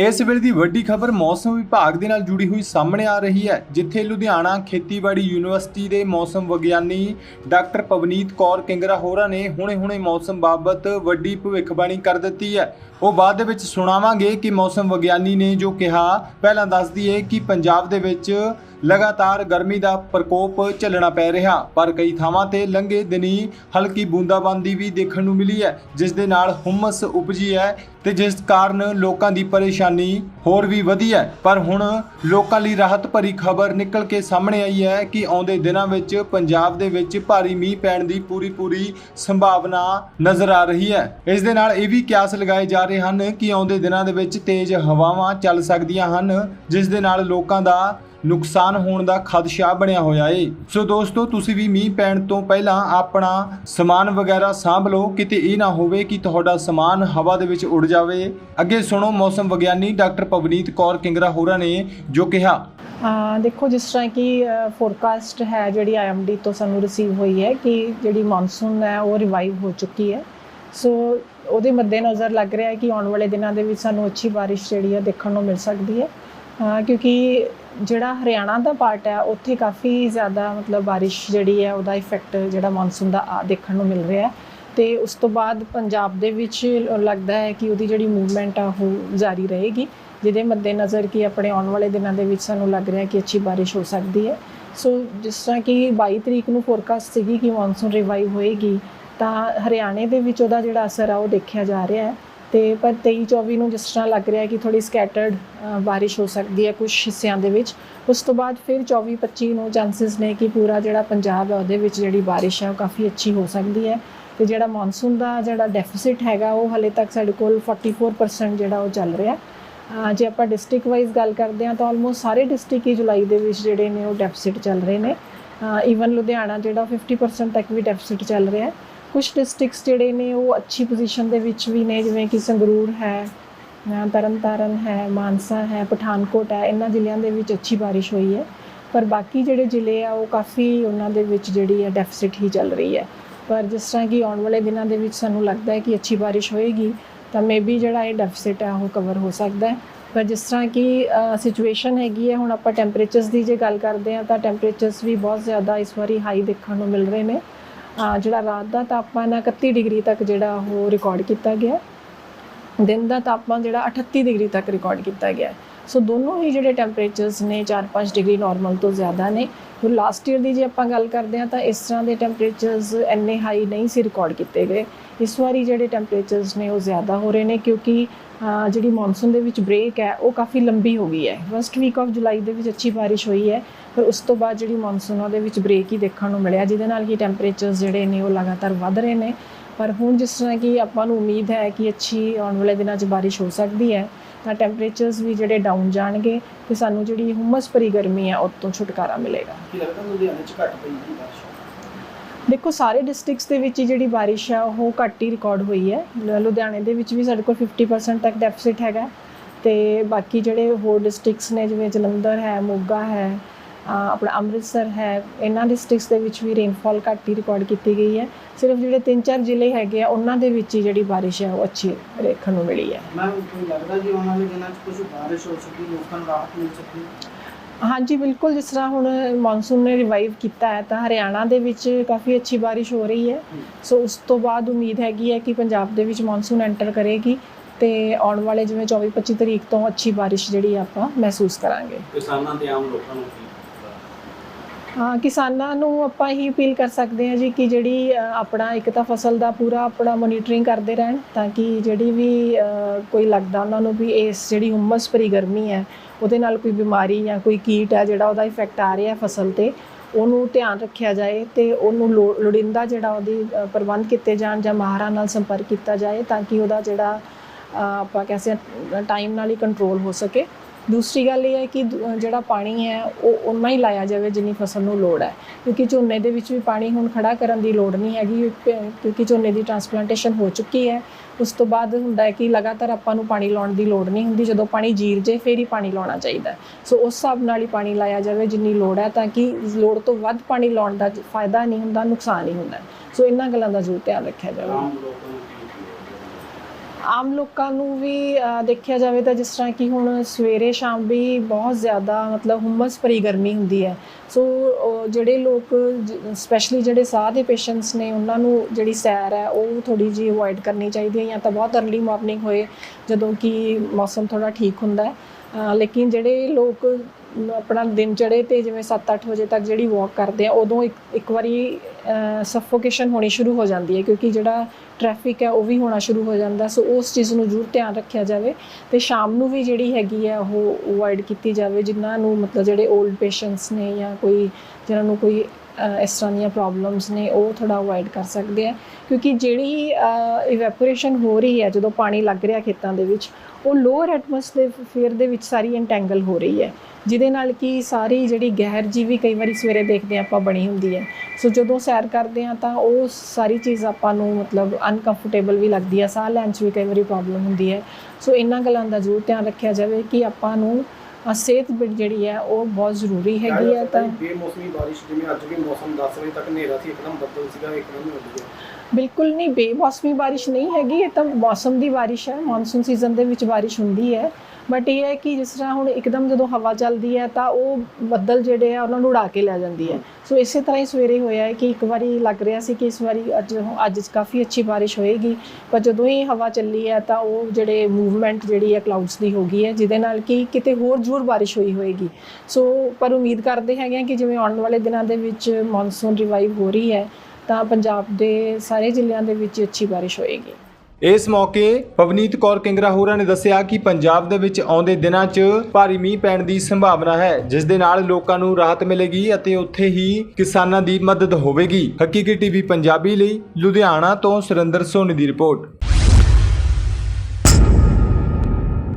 ਇਸ ਵੇਲੇ ਦੀ ਵੱਡੀ ਖਬਰ ਮੌਸਮ ਵਿਭਾਗ ਦੇ ਨਾਲ ਜੁੜੀ ਹੋਈ ਸਾਹਮਣੇ ਆ ਰਹੀ ਹੈ, ਜਿੱਥੇ ਲੁਧਿਆਣਾ ਖੇਤੀਬਾੜੀ ਯੂਨੀਵਰਸਿਟੀ ਦੇ ਮੌਸਮ ਵਿਗਿਆਨੀ ਡਾਕਟਰ ਪਵਨੀਤ ਕੌਰ ਕਿੰਗਰਾ ਹੋਰਾਂ ਨੇ ਹੁਣੇ-ਹੁਣੇ ਮੌਸਮ ਬਾਬਤ ਵੱਡੀ ਭਵਿੱਖਬਾਣੀ ਕਰ ਦਿੱਤੀ ਹੈ। ਉਹ ਬਾਅਦ ਦੇ ਵਿੱਚ ਸੁਣਾਵਾਂਗੇ ਕਿ ਮੌਸਮ ਵਿਗਿਆਨੀ ਨੇ ਜੋ ਕਿਹਾ, ਪਹਿਲਾਂ ਦੱਸ ਦਈਏ ਕਿ ਪੰਜਾਬ ਦੇ ਵਿੱਚ ਲਗਾਤਾਰ ਗਰਮੀ ਦਾ ਪ੍ਰਕੋਪ ਝੱਲਣਾ ਪੈ ਰਿਹਾ, ਪਰ ਕਈ ਥਾਵਾਂ ਤੇ ਲੰਘੇ ਦਿਨੀ ਹਲਕੀ ਬੂੰਦਾਬਾਂਦੀ ਵੀ ਦੇਖਣ ਨੂੰ ਮਿਲੀ ਹੈ, ਜਿਸ ਦੇ ਨਾਲ ਹੁਮਸ ਉਪਜੀ ਹੈ ਤੇ ਜਿਸ ਕਾਰਨ ਲੋਕਾਂ ਦੀ ਪਰੇਸ਼ਾਨੀ ਹੋਰ ਵੀ ਵਧੀ ਹੈ। ਪਰ ਹੁਣ ਲੋਕਾਂ ਲਈ ਰਾਹਤ ਭਰੀ ਖਬਰ ਨਿਕਲ ਕੇ ਸਾਹਮਣੇ ਆਈ ਹੈ ਕਿ ਆਉਂਦੇ ਦਿਨਾਂ ਵਿੱਚ ਪੰਜਾਬ ਦੇ ਵਿੱਚ ਭਾਰੀ ਮੀਂਹ ਪੈਣ ਦੀ ਪੂਰੀ ਪੂਰੀ ਸੰਭਾਵਨਾ ਨਜ਼ਰ ਆ ਰਹੀ ਹੈ। ਇਸ ਦੇ ਨਾਲ ਇਹ ਵੀ ਕਿਆਸ ਲਗਾਏ ਜਾ ਰਹੇ ਹਨ ਕਿ ਆਉਂਦੇ ਦਿਨਾਂ ਦੇ ਵਿੱਚ ਤੇਜ਼ ਹਵਾਵਾਂ ਚੱਲ ਸਕਦੀਆਂ ਹਨ, ਜਿਸ ਦੇ ਨਾਲ ਲੋਕਾਂ ਦਾ ਨੁਕਸਾਨ ਹੋਣ ਦਾ ਖਦਸ਼ਾ ਬਣਿਆ ਹੋਇਆ ਏ। ਸੋ ਦੋਸਤੋ, ਤੁਸੀਂ ਵੀ ਮੀਂਹ ਪੈਣ ਤੋਂ ਪਹਿਲਾਂ ਆਪਣਾ ਸਮਾਨ ਵਗੈਰਾ ਸਾਂਭ ਲਓ। ਕਿਤੇ ਇਹ ਨਾ ਹੋਵੇ ਕਿ ਤੁਹਾਡਾ ਸਮਾਨ ਹਵਾ ਦੇ ਵਿੱਚ ਉੱਡ ਜਾਵੇ। ਅੱਗੇ ਸੁਣੋ ਮੌਸਮ ਵਿਗਿਆਨੀ ਡਾਕਟਰ ਪਵਨੀਤ ਕੌਰ ਕਿੰਗਰਾ ਹੋਰਾਂ ਨੇ ਜੋ ਕਿਹਾ। ਦੇਖੋ, ਜਿਸ ਤਰ੍ਹਾਂ ਕਿ ਫੋਰਕਾਸਟ ਹੈ ਜਿਹੜੀ ਆਈਐਮਡੀ ਤੋਂ ਸਾਨੂੰ ਰਿਸੀਵ ਹੋਈ ਹੈ ਕਿ ਜਿਹੜੀ ਮੌਨਸੂਨ ਹੈ ਉਹ ਰਿਵਾਈਵ ਹੋ ਚੁੱਕੀ ਹੈ। ਸੋ ਉਹਦੇ ਮੱਦੇਨਜ਼ਰ ਲੱਗ ਰਿਹਾ ਹੈ ਕਿ ਆਉਣ ਵਾਲੇ ਦਿਨਾਂ ਦੇ ਵਿੱਚ ਸਾਨੂੰ ਅੱਛੀ ਬਾਰਿਸ਼ ਜਿਹੜੀ ਹੈ ਦੇਖਣ ਨੂੰ ਮਿਲ ਸਕਦੀ ਹੈ। ਕਿਉਂਕਿ ਜਿਹੜਾ ਹਰਿਆਣਾ ਦਾ ਪਾਰਟ ਹੈ, ਉੱਥੇ ਕਾਫੀ ਜ਼ਿਆਦਾ ਮਤਲਬ ਬਾਰਿਸ਼ ਜਿਹੜੀ ਹੈ, ਉਹਦਾ ਇਫੈਕਟ ਜਿਹੜਾ ਮੌਨਸੂਨ ਦਾ ਆ ਦੇਖਣ ਨੂੰ ਮਿਲ ਰਿਹਾ ਹੈ। ਤੇ ਉਸ ਤੋਂ ਬਾਅਦ ਪੰਜਾਬ ਦੇ ਵਿੱਚ ਲੱਗਦਾ ਹੈ ਕਿ ਉਹਦੀ ਜਿਹੜੀ ਮੂਵਮੈਂਟ ਆ, ਉਹ ਜਾਰੀ ਰਹੇਗੀ। ਜਿਹਦੇ ਮੱਦੇਨਜ਼ਰ ਕਿ ਆਪਣੇ ਆਉਣ ਵਾਲੇ ਦਿਨਾਂ ਦੇ ਵਿੱਚ ਸਾਨੂੰ ਲੱਗ ਰਿਹਾ ਕਿ ਅੱਛੀ ਬਾਰਿਸ਼ ਹੋ ਸਕਦੀ ਹੈ। ਸੋ ਜਿਸ ਤਰ੍ਹਾਂ ਕਿ 22 ਤਰੀਕ ਨੂੰ ਫੋਰਕਾਸਟ ਸੀਗੀ ਕਿ ਮੌਨਸੂਨ ਰਿਵਾਈਵ ਹੋਏਗੀ, ਤਾਂ ਹਰਿਆਣੇ ਦੇ ਵਿੱਚ ਉਹਦਾ ਜਿਹੜਾ ਅਸਰ ਆ, ਉਹ ਦੇਖਿਆ ਜਾ ਰਿਹਾ ਹੈ। ਤੇ ਪਰ 23 24 ਨੂੰ ਜਿਸ ਤਰ੍ਹਾਂ ਲੱਗ ਰਿਹਾ ਕਿ ਥੋੜੀ ਸਕੈਟਰਡ ਬਾਰਿਸ਼ ਹੋ ਸਕਦੀ ਹੈ ਕੁਝ ਹਿੱਸਿਆਂ ਦੇ ਵਿੱਚ, ਉਸ ਤੋਂ ਬਾਅਦ ਫਿਰ 24 25 ਨੂੰ ਚਾਂਸਸ ਨੇ ਕਿ ਪੂਰਾ ਜਿਹੜਾ ਪੰਜਾਬ ਹੈ ਉਹਦੇ ਵਿੱਚ ਜਿਹੜੀ ਬਾਰਿਸ਼ ਹੈ ਉਹ ਕਾਫੀ ਅੱਛੀ ਹੋ ਸਕਦੀ ਹੈ ਤੇ ਜਿਹੜਾ ਮੌਨਸੂਨ ਦਾ ਜਿਹੜਾ ਡੈਫਿਸਿਟ ਹੈਗਾ ਉਹ ਹਲੇ ਤੱਕ ਸਾਡੇ ਕੋਲ 44% ਜਿਹੜਾ ਉਹ ਚੱਲ ਰਿਹਾ। ਜੇ ਆਪਾਂ ਡਿਸਟ੍ਰਿਕਟ ਵਾਈਜ਼ ਗੱਲ ਕਰਦੇ ਹਾਂ ਤਾਂ ਆਲਮੋਸਟ ਸਾਰੇ ਡਿਸਟ੍ਰਿਕਟ ਹੀ ਜੁਲਾਈ ਦੇ ਵਿੱਚ ਜਿਹੜੇ ਨੇ ਉਹ ਡੈਫਿਸਿਟ ਚੱਲ ਰਹੇ ਨੇ। ਈਵਨ ਲੁਧਿਆਣਾ ਜਿਹੜਾ 50% ਤੱਕ ਵੀ ਡੈਫਿਸਿਟ ਚੱਲ ਰਿਹਾ ਹੈ। ਕੁਝ ਡਿਸਟ੍ਰਿਕਟਸ ਜਿਹੜੇ ਨੇ ਉਹ ਅੱਛੀ ਪੋਜੀਸ਼ਨ ਦੇ ਵਿੱਚ ਵੀ ਨੇ, ਜਿਵੇਂ ਕਿ ਸੰਗਰੂਰ ਹੈ ਤਰਨਤਾਰਨ ਹੈ, ਮਾਨਸਾ ਹੈ, ਪਠਾਨਕੋਟ ਹੈ, ਇਹਨਾਂ ਜ਼ਿਲ੍ਹਿਆਂ ਦੇ ਵਿੱਚ ਅੱਛੀ ਬਾਰਿਸ਼ ਹੋਈ ਹੈ। ਪਰ ਬਾਕੀ ਜਿਹੜੇ ਜ਼ਿਲ੍ਹੇ ਆ, ਉਹ ਕਾਫੀ ਉਹਨਾਂ ਦੇ ਵਿੱਚ ਜਿਹੜੀ ਹੈ ਡੈਫਿਸਿਟ ਹੀ ਚੱਲ ਰਹੀ ਹੈ। ਪਰ ਜਿਸ ਤਰ੍ਹਾਂ ਕਿ ਆਉਣ ਵਾਲੇ ਦਿਨਾਂ ਦੇ ਵਿੱਚ ਸਾਨੂੰ ਲੱਗਦਾ ਹੈ ਕਿ ਅੱਛੀ ਬਾਰਿਸ਼ ਹੋਏਗੀ, ਤਾਂ ਮੇਬੀ ਜਿਹੜਾ ਇਹ ਡੈਫਿਸਿਟ ਹੈ, ਉਹ ਕਵਰ ਹੋ ਸਕਦਾ ਹੈ। ਪਰ ਜਿਸ ਤਰ੍ਹਾਂ ਕਿ ਸਿਚੁਏਸ਼ਨ ਹੈਗੀ ਹੈ, ਹੁਣ ਆਪਾਂ ਟੈਂਪਰੇਚਰਸ ਦੀ ਜੇ ਗੱਲ ਕਰਦੇ ਹਾਂ, ਤਾਂ ਟੈਂਪਰੇਚਰਸ ਵੀ ਬਹੁਤ ਜ਼ਿਆਦਾ ਇਸ ਵਾਰੀ ਹਾਈ ਦੇਖਣ ਨੂੰ ਮਿਲ ਰਹੇ ਨੇ। ਜਿਹੜਾ ਰਾਤ ਦਾ ਤਾਪਮਾਨ ਆ 31 ਡਿਗਰੀ ਤੱਕ ਜਿਹੜਾ ਉਹ ਰਿਕਾਰਡ ਕੀਤਾ ਗਿਆ ਦਿਨ ਦਾ ਤਾਪਮਾਨ ਜਿਹੜਾ 38 ਡਿਗਰੀ ਤੱਕ ਰਿਕਾਰਡ ਕੀਤਾ ਗਿਆ ਹੈ। ਸੋ ਦੋਨੋਂ ਹੀ ਜਿਹੜੇ ਟੈਂਪਰੇਚਰਸ ਨੇ 4-5 ਡਿਗਰੀ ਨਾਰਮਲ ਤੋਂ ਜ਼ਿਆਦਾ ਨੇ। ਉਹ ਲਾਸਟ ਈਅਰ ਦੀ ਜੇ ਆਪਾਂ ਗੱਲ ਕਰਦੇ ਹਾਂ, ਤਾਂ ਇਸ ਤਰ੍ਹਾਂ ਦੇ ਟੈਂਪਰੇਚਰਸ ਇੰਨੇ ਹਾਈ ਨਹੀਂ ਸੀ ਰਿਕਾਰਡ ਕੀਤੇ ਗਏ। ਇਸ ਵਾਰੀ ਜਿਹੜੇ ਟੈਂਪਰੇਚਰਸ ਨੇ ਉਹ ਜ਼ਿਆਦਾ ਹੋ ਰਹੇ ਨੇ ਕਿਉਂਕਿ ਜਿਹੜੀ ਮੌਨਸੂਨ ਦੇ ਵਿੱਚ ਬ੍ਰੇਕ ਹੈ, ਉਹ ਕਾਫੀ ਲੰਬੀ ਹੋ ਗਈ ਹੈ। ਫਸਟ ਵੀਕ ਆਫ ਜੁਲਾਈ ਦੇ ਵਿੱਚ ਅੱਛੀ ਬਾਰਿਸ਼ ਹੋਈ ਹੈ, ਪਰ ਉਸ ਤੋਂ ਬਾਅਦ ਜਿਹੜੀ ਮੌਨਸੂਨ ਉਹਦੇ ਵਿੱਚ ਬ੍ਰੇਕ ਹੀ ਦੇਖਣ ਨੂੰ ਮਿਲਿਆ, ਜਿਹਦੇ ਨਾਲ ਕਿ ਟੈਂਪਰੇਚਰਸ ਜਿਹੜੇ ਨੇ ਉਹ ਲਗਾਤਾਰ ਵੱਧ ਰਹੇ ਨੇ। ਪਰ ਹੁਣ ਜਿਸ ਤਰ੍ਹਾਂ ਕਿ ਆਪਾਂ ਨੂੰ ਉਮੀਦ ਹੈ ਕਿ ਅੱਛੀ ਆਉਣ ਵਾਲੇ ਦਿਨਾਂ 'ਚ ਬਾਰਿਸ਼ ਹੋ ਸਕਦੀ ਹੈ ਤਾਂ ਟੈਂਪਰੇਚਰਸ ਵੀ ਜਿਹੜੇ ਡਾਊਨ ਜਾਣਗੇ ਤੇ ਸਾਨੂੰ ਜਿਹੜੀ ਹੁਮਸ ਭਰੀ ਗਰਮੀ ਹੈ ਉਹ ਤੋਂ ਛੁਟਕਾਰਾ ਮਿਲੇਗਾ। ਕੀ ਲੱਗਦਾ ਲੁਧਿਆਣੇ ਚ ਘੱਟ ਪਈ ਬਾਰਿਸ਼? ਦੇਖੋ ਸਾਰੇ ਡਿਸਟ੍ਰਿਕਟਸ ਦੇ ਵਿੱਚ ਹੀ ਜਿਹੜੀ ਬਾਰਿਸ਼ ਹੈ ਉਹ ਘੱਟ ਹੀ ਰਿਕਾਰਡ ਹੋਈ ਹੈ। ਲੁਧਿਆਣੇ ਦੇ ਵਿੱਚ ਵੀ ਸਾਡੇ ਕੋਲ 50% ਤੱਕ ਡੈਫਿਸਿਟ ਹੈਗਾ। ਤੇ ਬਾਕੀ ਜਿਹੜੇ ਹੋਰ ਡਿਸਟ੍ਰਿਕਟਸ ਨੇ ਜਿਵੇਂ ਜਲੰਧਰ ਹੈ ਮੋਗਾ ਹੈ ਆਪਣਾ ਅੰਮ੍ਰਿਤਸਰ ਹੈ ਇਹਨਾਂ ਡਿਸਟ੍ਰਿਕਟਸ ਦੇ ਵਿੱਚ ਵੀ ਰੇਨਫਾਲ ਘੱਟ ਹੀ ਰਿਕਾਰਡ ਕੀਤੀ ਗਈ ਹੈ। ਸਿਰਫ ਜਿਹੜੇ ਤਿੰਨ ਚਾਰ ਜ਼ਿਲ੍ਹੇ ਹੈਗੇ ਆ ਉਹਨਾਂ ਦੇ ਵਿੱਚ ਹੀ ਜਿਹੜੀ ਬਾਰਿਸ਼ ਹੈ ਉਹ ਅੱਛੀ ਦੇਖਣ ਨੂੰ ਮਿਲੀ ਹੈ। ਮੈਂ ਕੋਈ ਲੱਗਦਾ ਜੀ ਆਉਣ ਵਾਲੇ ਦਿਨਾਂ ਚ ਕੁਝ ਬਾਰਿਸ਼ ਹੋ ਸਕਦੀ ਲੋਕਾਂ ਨੂੰ ਰਾਹਤ ਮਿਲ ਸਕਦੀ ਹਾਂਜੀ ਬਿਲਕੁਲ ਜਿਸ ਤਰ੍ਹਾਂ ਹੁਣ ਮੌਨਸੂਨ ਨੇ ਰਿਵਾਈਵ ਕੀਤਾ ਹੈ ਤਾਂ ਹਰਿਆਣਾ ਦੇ ਵਿੱਚ ਕਾਫੀ ਅੱਛੀ ਬਾਰਿਸ਼ ਹੋ ਰਹੀ ਹੈ। ਸੋ ਉਸ ਤੋਂ ਬਾਅਦ ਉਮੀਦ ਹੈਗੀ ਹੈ ਕਿ ਪੰਜਾਬ ਦੇ ਵਿੱਚ ਮੌਨਸੂਨ ਐਂਟਰ ਕਰੇਗੀ ਤੇ ਆਉਣ ਵਾਲੇ ਜਿਵੇਂ 24 25 ਤਰੀਕ ਤੋਂ ਅੱਛੀ ਬਾਰਿਸ਼ ਜਿਹੜੀ ਆਪਾਂ ਮਹਿਸੂਸ ਕਰਾਂਗੇ। ਕਿਸਾਨਾਂ ਤੇ ਆਮ ਲੋਕਾਂ ਨੂੰ ਕੀ ਹਾਂ ਕਿਸਾਨਾਂ ਨੂੰ ਆਪਾਂ ਇਹੀ ਅਪੀਲ ਕਰ ਸਕਦੇ ਹਾਂ ਜੀ ਕਿ ਜਿਹੜੀ ਆਪਣਾ ਇੱਕ ਤਾਂ ਫਸਲ ਦਾ ਪੂਰਾ ਆਪਣਾ ਮੋਨੀਟਰਿੰਗ ਕਰਦੇ ਰਹਿਣ ਤਾਂ ਕਿ ਜਿਹੜੀ ਵੀ ਕੋਈ ਲੱਗਦਾ ਉਹਨਾਂ ਨੂੰ ਵੀ ਇਸ ਜਿਹੜੀ ਹੁਮਸ ਭਰੀ ਗਰਮੀ ਹੈ ਉਹਦੇ ਨਾਲ ਕੋਈ ਬਿਮਾਰੀ ਜਾਂ ਕੋਈ ਕੀਟ ਹੈ ਜਿਹੜਾ ਉਹਦਾ ਇਫੈਕਟ ਆ ਰਿਹਾ ਫਸਲ ਤੇ ਉਹਨੂੰ ਧਿਆਨ ਰੱਖਿਆ ਜਾਏ ਤੇ ਉਹਨੂੰ ਲੋ- ਲੋੜੀਂਦਾ ਜਿਹੜਾ ਉਹਦੀ ਪ੍ਰਬੰਧ ਕੀਤੇ ਜਾਣ ਜਾਂ ਮਾਹਰਾਂ ਨਾਲ ਸੰਪਰਕ ਕੀਤਾ ਜਾਏ ਤਾਂ ਕਿ ਉਹਦਾ ਜਿਹੜਾ ਅ, ਆਪਾਂ ਕਹਿੰਦੇ ਟਾਈਮ ਨਾਲ ਹੀ ਕੰਟਰੋਲ ਹੋ ਸਕੇ। ਦੂਸਰੀ ਗੱਲ ਇਹ ਹੈ ਕਿ ਦ- ਜਿਹੜਾ ਪਾਣੀ ਹੈ, ਉਹ ਉਨਾ ਹੀ ਲਾਇਆ ਜਾਵੇ ਜਿੰਨੀ ਫਸਲ ਨੂੰ ਲੋੜ ਹੈ। ਕਿਉਂਕਿ ਝੋਨੇ ਦੇ ਵਿੱਚ ਵੀ ਪਾਣੀ ਹੁਣ ਖੜਾ ਕਰਨ ਦੀ ਲੋੜ ਨਹੀਂ ਹੈਗੀ ਕਿਉਂਕਿ ਝੋਨੇ ਦੀ ਟ੍ਰਾਂਸਪਲਾਂਟੇਸ਼ਨ ਹੋ ਚੁੱਕੀ ਹੈ। ਉਸ ਤੋਂ ਬਾਅਦ ਹੁੰਦਾ ਹੈ ਕਿ ਲਗਾਤਾਰ ਆਪਾਂ ਨੂੰ ਪਾਣੀ ਲਾਉਣ ਦੀ ਲੋੜ ਨਹੀਂ ਹੁੰਦੀ, ਜਦੋਂ ਪਾਣੀ ਜੀਰ ਜੇ, ਫੇਰ ਹੀ ਪਾਣੀ ਲਾਉਣਾ ਚਾਹੀਦਾ ਸੋ ਉਸ ਹਿਸਾਬ ਨਾਲ ਹੀ ਪਾਣੀ ਲਾਇਆ ਜਾਵੇ ਜਿੰਨੀ ਲੋੜ ਹੈ, ਤਾਂ ਕਿ ਲੋੜ ਤੋਂ ਵੱਧ ਪਾਣੀ ਲਾਉਣ ਦਾ ਫਾਇਦਾ ਨਹੀਂ ਹੁੰਦਾ, ਨੁਕਸਾਨ ਹੀ ਹੁੰਦਾ। ਸੋ ਇਹਨਾਂ ਗੱਲਾਂ ਦਾ ਜ਼ਰੂਰ ਧਿਆਨ ਰੱਖਿਆ ਜਾਵੇ। ਆਮ ਲੋਕਾਂ ਨੂੰ ਵੀ ਦੇਖਿਆ ਜਾਵੇ ਤਾਂ ਜਿਸ ਤਰ੍ਹਾਂ ਕਿ ਹੁਣ ਸਵੇਰੇ ਸ਼ਾਮ ਵੀ ਬਹੁਤ ਜ਼ਿਆਦਾ ਮਤਲਬ ਹੁਮਸ ਭਰੀ ਗਰਮੀ ਹੁੰਦੀ ਹੈ। ਸੋ ਜਿਹੜੇ ਲੋਕ ਸਪੈਸ਼ਲੀ ਜਿਹੜੇ ਸਾਹ ਦੇ ਪੇਸ਼ੈਂਟਸ ਨੇ, ਉਹਨਾਂ ਨੂੰ ਜਿਹੜੀ ਸੈਰ ਹੈ, ਉਹ ਥੋੜੀ ਜਿਹੀ ਅਵੋਇਡ ਕਰਨੀ ਚਾਹੀਦੀ ਹੈ ਜਾਂ ਤਾਂ ਬਹੁਤ ਅਰਲੀ ਮਾਰਨਿੰਗ ਹੋਏ, ਜਦੋਂ ਕਿ ਮੌਸਮ ਥੋੜਾ ਠੀਕ ਹੁੰਦਾ ਹੈ। ਲੇਕਿਨ ਜਿਹੜੇ ਲੋਕ ਆਪਣਾ ਦਿਨ ਚੜੇ ਤੇ ਜਿਵੇਂ 7-8 ਵਜੇ ਤੱਕ ਜਿਹੜੀ ਵਾਕ ਕਰਦੇ ਆ, ਉਦੋਂ ਇੱਕ ਇੱਕ ਵਾਰੀ ਸਫੋਕੇਸ਼ਨ ਹੋਣੀ ਸ਼ੁਰੂ ਹੋ ਜਾਂਦੀ ਹੈ ਕਿਉਂਕਿ ਜਿਹੜਾ ਟ੍ਰੈਫਿਕ ਹੈ ਉਹ ਵੀ ਹੋਣਾ ਸ਼ੁਰੂ ਹੋ ਜਾਂਦਾ। ਸੋ ਉਸ ਚੀਜ਼ ਨੂੰ ਜ਼ਰੂਰ ਧਿਆਨ ਰੱਖਿਆ ਜਾਵੇ ਤੇ ਸ਼ਾਮ ਨੂੰ ਵੀ ਜਿਹੜੀ ਹੈਗੀ ਹੈ ਉਹ ਅਵੋਇਡ ਕੀਤੀ ਜਾਵੇ, ਜਿਨ੍ਹਾਂ ਨੂੰ ਮਤਲਬ ਜਿਹੜੇ 올ਡ ਪੇਸ਼ੈਂਟਸ ਨੇ ਜਾਂ ਕੋਈ, ਜਿਨ੍ਹਾਂ ਨੂੰ ਕੋਈ ਇਸ ਤਰ੍ਹਾਂ ਦੀਆਂ ਪ੍ਰੋਬਲਮਸ ਨੇ, ਉਹ ਥੋੜਾ ਅਵੋਇਡ ਕਰ ਸਕਦੇ ਆ। ਕਿਉਂਕਿ ਜਿਹੜੀ ਇਵੈਪੋਰੇਸ਼ਨ ਹੋ ਰਹੀ ਹੈ, ਜਦੋਂ ਪਾਣੀ ਲੱਗ ਰਿਹਾ ਖੇਤਾਂ ਦੇ ਵਿੱਚ, ਉਹ ਲੋਅਰ ਐਟਮੋਸਫੇਅਰ ਦੇ ਵਿੱਚ ਸਾਰੀ ਇੰਟੈਂਗਲ ਹੋ ਰਹੀ ਹੈ। ਜਿਹਦੇ ਨਾਲ ਕਿ ਸਾਰੀ ਜਿਹੜੀ ਗਹਿਰ ਜੀਵੀ ਕਈ ਵਾਰੀ ਸਵੇਰੇ ਦੇਖਦੇ ਹਾਂ, ਆਪਾਂ ਬਣੀ ਹੁੰਦੀ ਹੈ। ਸੋ ਜਦੋਂ ਸੈਰ ਕਰਦੇ ਹਾਂ, ਤਾਂ ਉਹ ਸਾਰੀ ਚੀਜ਼ ਆਪਾਂ ਨੂੰ ਮਤਲਬ ਅਨਕੰਫਰਟੇਬਲ ਵੀ ਲੱਗਦੀ ਹੈ। ਸਾਹ ਲੈਣ 'ਚ ਵੀ ਕਈ ਵਾਰੀ ਪ੍ਰੋਬਲਮ ਹੁੰਦੀ ਹੈ। ਸੋ ਇਹਨਾਂ ਗੱਲਾਂ ਦਾ ਜ਼ਰੂਰ ਧਿਆਨ ਰੱਖਿਆ ਜਾਵੇ ਕਿ ਆਪਾਂ ਨੂੰ ਸਿਹਤ ਬਿ- ਜਿਹੜੀ ਹੈ ਉਹ ਬਹੁਤ ਜ਼ਰੂਰੀ ਹੈਗੀ ਹੈ ਤਾਂ ਬੇਮੌਸਮੀ ਬਾਰਿਸ਼ ਜਿਵੇਂ ਅੱਜ ਵੀ ਮੌਸਮ 10 ਵਜੇ ਤੱਕ ਹਨੇਰਾ ਸੀ ਇੱਕਦਮ ਬੱਦਲ ਸੀਗਾ ਇੱਕਦਮ ਹੀ ਗਿਆ। ਬਿਲਕੁਲ ਨਹੀਂ ਬੇਮੌਸਮੀ ਬਾਰਿਸ਼ ਨਹੀਂ ਹੈਗੀ ਇਹ ਤਾਂ ਮੌਸਮ ਦੀ ਬਾਰਿਸ਼ ਹੈ ਮੌਨਸੂਨ ਸੀਜ਼ਨ ਦੇ ਵਿੱਚ ਬਾਰਿਸ਼ ਹੁੰਦੀ ਹੈ। ਬਟ ਇਹ ਹੈ ਕਿ ਜਿਸ ਤਰ੍ਹਾਂ ਹੁਣ ਇੱਕਦਮ ਜਦੋਂ ਹਵਾ ਚੱਲਦੀ ਹੈ ਤਾਂ ਉਹ ਬੱਦਲ ਜਿਹੜੇ ਆ ਉਹਨਾਂ ਨੂੰ ਉਡਾ ਕੇ ਲੈ ਜਾਂਦੀ ਹੈ। ਸੋ ਇਸੇ ਤਰ੍ਹਾਂ ਹੀ ਸਵੇਰੇ ਹੋਇਆ ਹੈ ਕਿ ਇੱਕ ਵਾਰੀ ਲੱਗ ਰਿਹਾ ਸੀ ਕਿ ਇਸ ਵਾਰੀ ਅੱਜ ਅੱਜ ਕਾਫੀ ਅੱਛੀ ਬਾਰਿਸ਼ ਹੋਏਗੀ। ਪਰ ਜਦੋਂ ਹੀ ਹਵਾ ਚੱਲੀ ਹੈ ਤਾਂ ਉਹ ਜਿਹੜੇ ਮੂਵਮੈਂਟ ਜਿਹੜੀ ਹੈ ਕਲਾਉਡਸ ਦੀ ਹੋ ਗਈ ਹੈ, ਜਿਹਦੇ ਨਾਲ ਕਿ ਕਿਤੇ ਹੋਰ ਜ਼ੋਰ ਬਾਰਿਸ਼ ਹੋਈ ਹੋਏਗੀ। ਸੋ ਪਰ ਉਮੀਦ ਕਰਦੇ ਹੈਗੇ ਹਾਂ ਕਿ ਜਿਵੇਂ ਆਉਣ ਵਾਲੇ ਦਿਨਾਂ ਦੇ ਵਿੱਚ ਮੌਨਸੂਨ ਰਿਵਾਈਵ ਹੋ ਰਹੀ ਹੈ, ਤਾਂ ਪੰਜਾਬ ਦੇ ਸਾਰੇ ਜ਼ਿਲ੍ਹਿਆਂ ਦੇ ਵਿੱਚ ਅੱਛੀ ਬਾਰਿਸ਼ ਹੋਏਗੀ। ਇਸ ਮੌਕੇ ਪਵਨੀਤ ਕੌਰ ਕਿੰਗਰਾ ਹੋਰਾਂ ਨੇ ਦੱਸਿਆ ਕਿ ਪੰਜਾਬ ਦੇ ਵਿੱਚ ਆਉਂਦੇ ਦਿਨਾਂ 'ਚ ਭਾਰੀ ਮੀਂਹ ਪੈਣ ਦੀ ਸੰਭਾਵਨਾ ਹੈ, ਜਿਸ ਦੇ ਨਾਲ ਲੋਕਾਂ ਨੂੰ ਰਾਹਤ ਮਿਲੇਗੀ ਅਤੇ ਉੱਥੇ ਹੀ ਕਿਸਾਨਾਂ ਦੀ ਮਦਦ ਹੋਵੇਗੀ। ਹਕੀਕੀ ਟੀਵੀ ਪੰਜਾਬੀ ਲਈ ਲੁਧਿਆਣਾ ਤੋਂ ਸੁਰਿੰਦਰ ਸੋਨੀ ਦੀ ਰਿਪੋਰਟ।